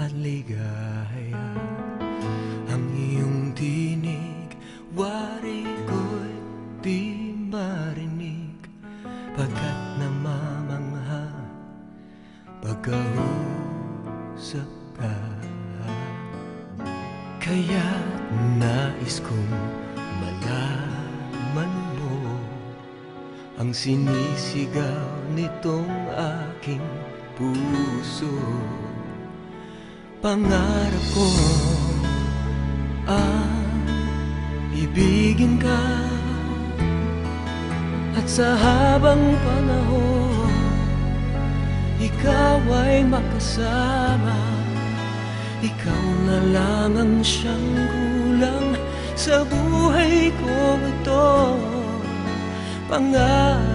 at ligaya. Ang iyong tinig, wari ko'y di marinig. Pagkat namamangha, pagkausap ka. Kaya nais kong malaman mo Ang sinisigaw nitong aking puso. Pangarap ko ang ibigin ka. At sa habang panahon Ikaw ay makasama. Ikaw na lang ang siyang kulang Sa buhay ko ito. Pangarap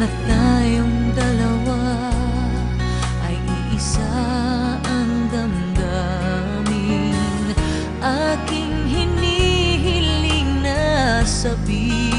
Na tayong dalawa ay iisa ang damdamin. Aking hinihiling na sabihin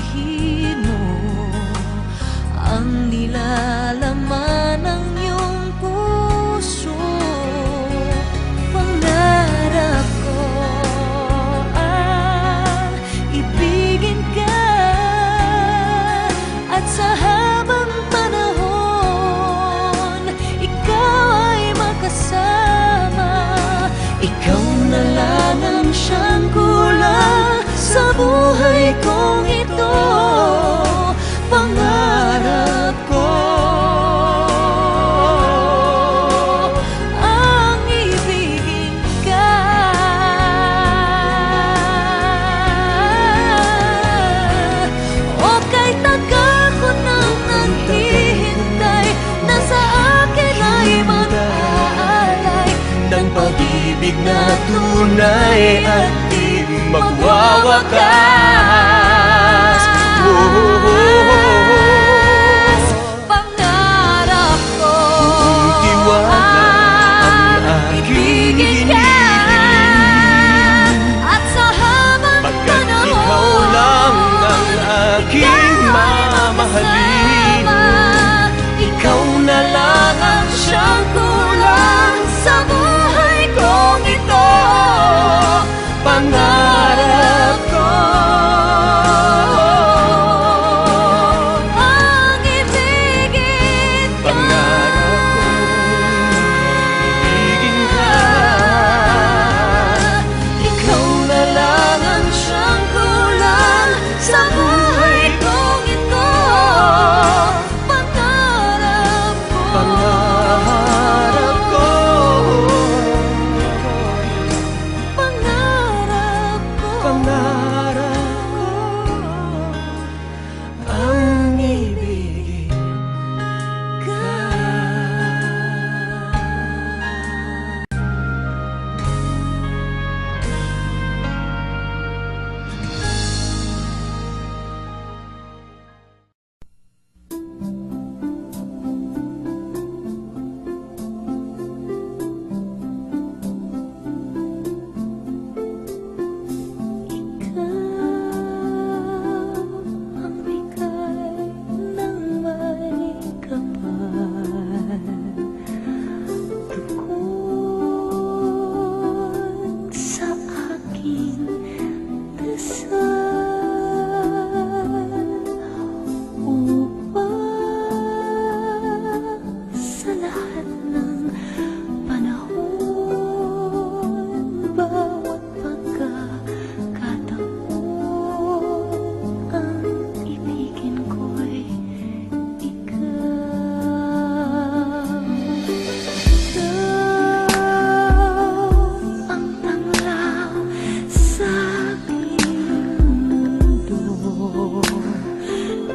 pag-ibig na tunay at di magwawakas.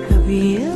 कभी